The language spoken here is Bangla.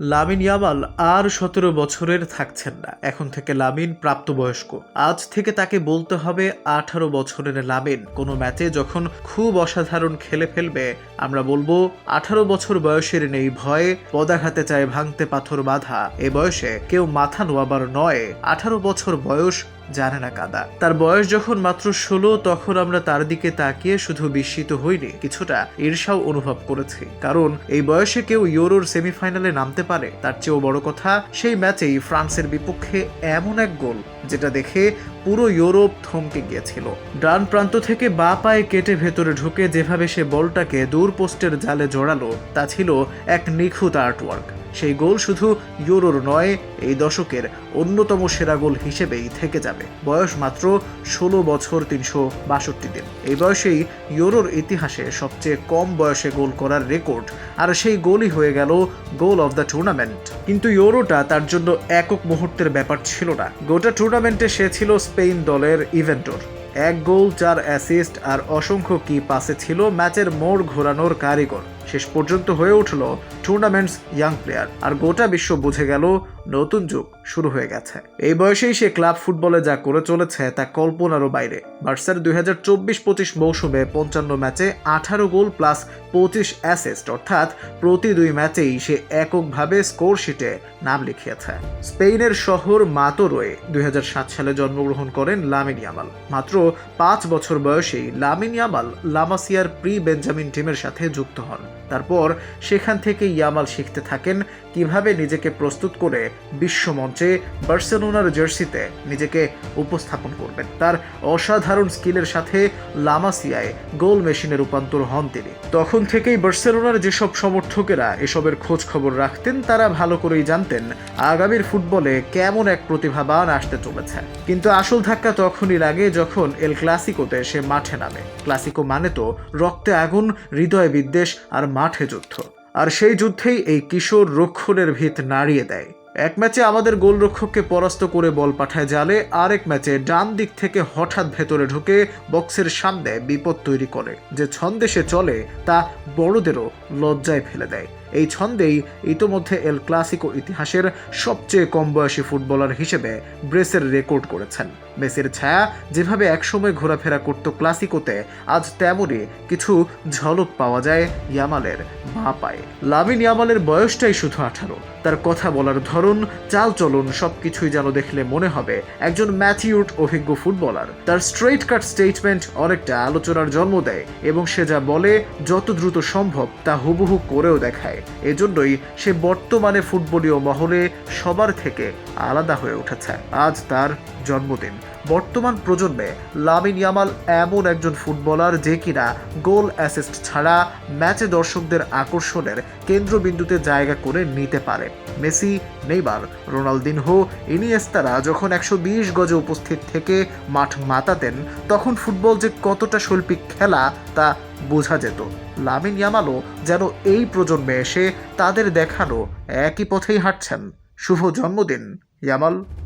লামিন ইয়ামাল আর সতেরো বছরের থাকছেন না। এখন থেকে লামিন প্রাপ্তবয়স্ক। আজ থেকে তাকে বলতে হবে আঠারো বছরের লামিন। কোনো ম্যাচে যখন খুব অসাধারণ খেলে ফেলবে, আমরা বলব আঠারো বছর বয়সের নেই ভয়ে পদাঘাতে চায় ভাঙতে পাথর বাঁধা। এ বয়সে কেউ মাথা নোয়াবার নয়। আঠারো বছর বয়স জানে না কাদা। তার বয়স যখন মাত্র ষোলো, তখন আমরা তার দিকে তাকিয়ে শুধু বিস্মিত হইনি, কিছুটা ঈর্ষাও অনুভব করেছি। কারণ এই বয়সে কেউ ইউরোর সেমিফাইনালে নামতে পারে। তার চেয়েও বড় কথা, সেই ম্যাচেই ফ্রান্সের বিপক্ষে এমন এক গোল, যেটা দেখে পুরো ইউরোপ থমকে গিয়েছিল। ডান প্রান্ত থেকে বা পায়ে কেটে ভেতরে ঢুকে যেভাবে সে বলটাকে দূর পোস্টের জালে জড়ালো, তা ছিল এক নিখুঁত আর্টওয়ার্ক। সেই গোল শুধু ইউরোর নয়, এই দশকের অন্যতম সেরা গোল হিসেবেই থেকে যাবে। বয়স মাত্র ষোলো বছর তিনশো বাষট্টি দিন। এই বয়সেই ইউরোর ইতিহাসে সবচেয়ে কম বয়সে গোল করার রেকর্ড, আর সেই গোলই হয়ে গেল গোল অফ দ্য টুর্নামেন্ট। কিন্তু ইউরোটা তার জন্য একক মুহূর্তের ব্যাপার ছিল না। গোটা টুর্নামেন্টে সে ছিল স্পেন দলের ইভেন্টর। এক গোল, চার অ্যাসিস্ট আর অসংখ্য কি পাসে ছিল ম্যাচের মোড় ঘোরানোর কারিগর। শেষ পর্যন্ত হয়ে উঠল টুর্নামেন্টস ইয়াং প্লেয়ার আর গোটা বিশ্ব বুঝে গেল নতুন যুগ শুরু হয়ে গেছে। এই বয়সেই সে ক্লাব ফুটবলে যা করে চলেছে তা কল্পনারও বাইরে। বার্সার দুই হাজার চব্বিশ পঁচিশ মৌসুমে পঞ্চান্ন ম্যাচে আঠারো গোল প্লাস পঁচিশ অ্যাসিস্ট অর্থাৎ প্রতি দুই ম্যাচেই সে এককভাবে স্কোর শিটে নাম লিখিয়েছে। স্পেনের শহর মাতোরোয়ে দুই হাজার সাত সালে জন্মগ্রহণ করেন লামিন ইয়ামাল। মাত্র পাঁচ বছর বয়সেই লামিন ইয়ামাল লামাসিয়ার প্রি বেঞ্জামিন টিমের সাথে যুক্ত হন। তারপর সেখান থেকে ইয়ামাল শিখতে থাকেন কীভাবে নিজেকে প্রস্তুত করে বিশ্বমঞ্চে বার্সেলোনার জার্সিতে নিজেকে উপস্থাপন করবেন। তার অসাধারণ স্কিলের সাথে লামাসিয়ায় গোল মেশিনে রূপান্তর হন তিনি। তখন থেকেই বার্সেলোনার যেসব সমর্থকেরা এসবের খোঁজ খবর রাখতেন, তারা ভালো করেই জানতেন আগামীর ফুটবলে কেমন এক প্রতিভাবান আসতে চলেছে। কিন্তু আসল ধাক্কা তখনই লাগে যখন এল ক্লাসিকোতে সে মাঠে নামে। ক্লাসিকো মানে তো রক্তে আগুন, হৃদয়ে বিদ্বেষ আর মাঠে যুদ্ধ। আর সেই যুদ্ধেই এই কিশোর রক্ষণের ভিত নাড়িয়ে দেয়। এক ম্যাচে আমাদের গোলরক্ষককে পরাস্ত করে বল পাঠায় জালে, আরেক ম্যাচে ডান দিক থেকে হঠাৎ ভেতরে ঢুকে বক্সের সামনে বিপদ তৈরি করে। যে ছন্দে সে চলে, তা বড়দেরও লজ্জায় ফেলে দেয়। এই ছন্দেই ইতোমধ্যে এল ক্লাসিকো ইতিহাসের সবচেয়ে কম বয়সী ফুটবলার হিসেবে ব্রেসের রেকর্ড করেছেন। মেসির ছায়া যেভাবে একসময় ঘোরাফেরা করত ক্লাসিকোতে, আজ তেমনই কিছু ঝলক পাওয়া যায় ইয়ামালের মা পায়ে লামিন ইয়ামালের বয়সটাই শুধু আঠারো। তার কথা বলার ধরন, চাল চলন সবকিছুই যেন দেখলে মনে হবে একজন ম্যাচিউড অভিজ্ঞ ফুটবলার। তার স্ট্রেইট কাট স্টেটমেন্ট অনেকটা আলোচনার জন্ম দেয় এবং সে যা বলে, যত দ্রুত সম্ভব তা হুবহু করেও দেখায়। এজন্যই সে বর্তমানে ফুটবলীয় মহলে সবার থেকে আলাদা হয়ে উঠেছে। আজ তার জন্মদিন। বর্তমান প্রজন্মে লামিন ইয়ামাল এমন একজন ফুটবলার যে কিনা গোল অ্যাসিস্ট ছাড়া ম্যাচে দর্শকদের আকর্ষণের কেন্দ্রবিন্দুতে জায়গা করে নিতে পারে। মেসি নেইবার রোনালদিনহো, ইনিয়েস্তারা যখন একশো বিশ গজে উপস্থিত থেকে মাঠ মাতাতেন, তখন ফুটবল যে কতটা শৈল্পিক খেলা তা বোঝা যেত। লামিন ইয়ামালও যেন এই প্রজন্মে এসে তাদের দেখানো একই পথেই হাঁটছেন। শুভ জন্মদিন, ইয়ামাল।